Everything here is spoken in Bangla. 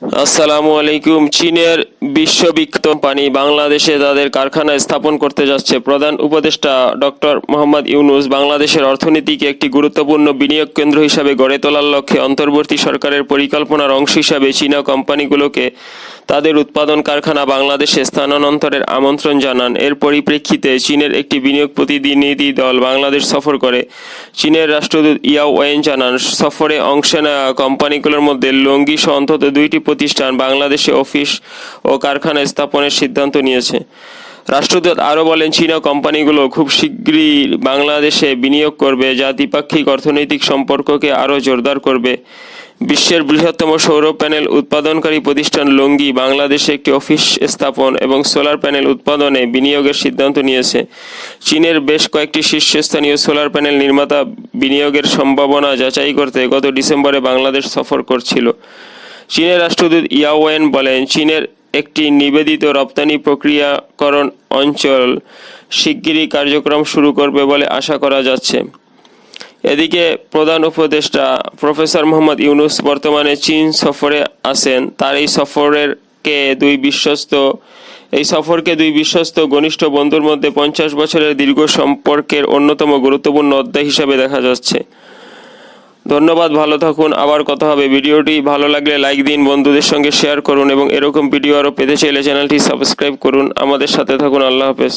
আসসালামু আলাইকুম। চীনের বিশ্ববিখ্যাত কোম্পানি বাংলাদেশে তাদের কারখানা স্থাপন করতে যাচ্ছে। প্রধান উপদেষ্টা ডক্টর মোহাম্মদ ইউনুস বাংলাদেশের অর্থনীতিকে একটি গুরুত্বপূর্ণ বিনিয়োগ কেন্দ্র হিসাবে গড়ে তোলার লক্ষ্যে অন্তর্বর্তী সরকারের পরিকল্পনার অংশ হিসাবে চীনা কোম্পানিগুলোকে তাদের উৎপাদন কারখানা বাংলাদেশে স্থানান্তরের আমন্ত্রণ জানান। এর পরিপ্রেক্ষিতে চীনের একটি বিনিয়োগ প্রতিনিধি দল বাংলাদেশ সফর করে। চীনের রাষ্ট্রদূত ইয়াও ওয়েন জানান, সফরে অংশ নেওয়া কোম্পানিগুলোর মধ্যে লঙ্গি সহ অন্তত দুইটি প্রতিষ্ঠান বাংলাদেশে অফিস ও কারখানা স্থাপনের সিদ্ধান্ত নিয়েছে। রাষ্ট্রদূত আরও বলেন, চীনা কোম্পানিগুলো খুব শীঘ্রই বাংলাদেশে বিনিয়োগ করবে যা দ্বিপাক্ষিক অর্থনৈতিক সম্পর্ককে আরও জোরদার করবে। বিশ্বের বৃহত্তম সৌর প্যানেল উৎপাদনকারী প্রতিষ্ঠান লঙ্গি বাংলাদেশে একটি অফিস স্থাপন এবং সোলার প্যানেল উৎপাদনে বিনিয়োগের সিদ্ধান্ত নিয়েছে। চীনের বেশ কয়েকটি শীর্ষস্থানীয় সোলার প্যানেল নির্মাতা বিনিয়োগের সম্ভাবনা যাচাই করতে গত ডিসেম্বরে বাংলাদেশ সফর করছিল। চীনের রাষ্ট্রদূত ইয়াওয়েন বলেন, চীনের একটি নিবেদিত রপ্তানি প্রক্রিয়াকরণ অঞ্চল শিগগিরই কার্যক্রম শুরু করবে বলে আশা করা যাচ্ছে। এদিকে প্রধান উপদেষ্টা প্রফেসর মোহাম্মদ ইউনুস বর্তমানে চীন সফরে আছেন। তার এই সফরের কে দুই বিশ্বস্ত, এই সফরকে দুই বিশ্বস্ত ঘনিষ্ঠ বন্ধুর মধ্যে পঞ্চাশ বছরের দীর্ঘ সম্পর্কের অন্যতম গুরুত্বপূর্ণ অধ্যায় হিসাবে দেখা যাচ্ছে। ধন্যবাদ, ভালো থাকুন। আবার কথা হবে। ভিডিওটি ভালো লাগলে লাইক দিন, বন্ধুদের সঙ্গে শেয়ার করুন এবং এরকম ভিডিও আরও পেতে চাইলে চ্যানেলটি সাবস্ক্রাইব করুন। আমাদের সাথে থাকুন। আল্লাহ হাফেজ।